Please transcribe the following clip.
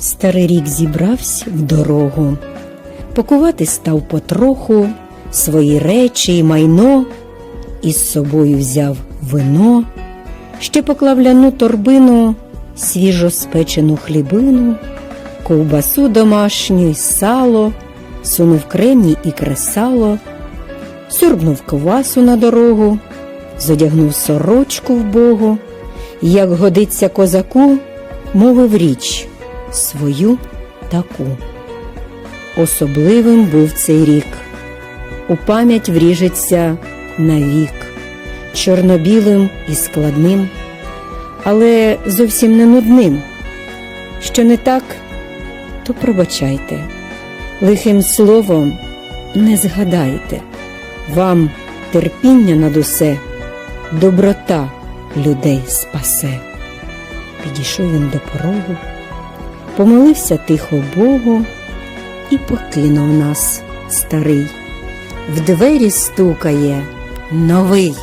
Старий рік зібрався в дорогу, пакувати став потроху свої речі і майно, із собою взяв вино, ще поклав ляну торбину, свіжо спечену хлібину, ковбасу домашню й сало, сунув кремні і кресало, сюрбнув ковасу на дорогу, зодягнув сорочку в богу, як годиться козаку, мовив річ свою таку. Особливим був цей рік. У пам'ять вріжеться навік, чорно-білим і складним, але зовсім не нудним. Що не так, то пробачайте, лихим словом не згадайте, вам терпіння над усе, доброта людей спасе. Підійшов він до порогу, помолився тихо Богу і покинув нас старий. В двері стукає новий.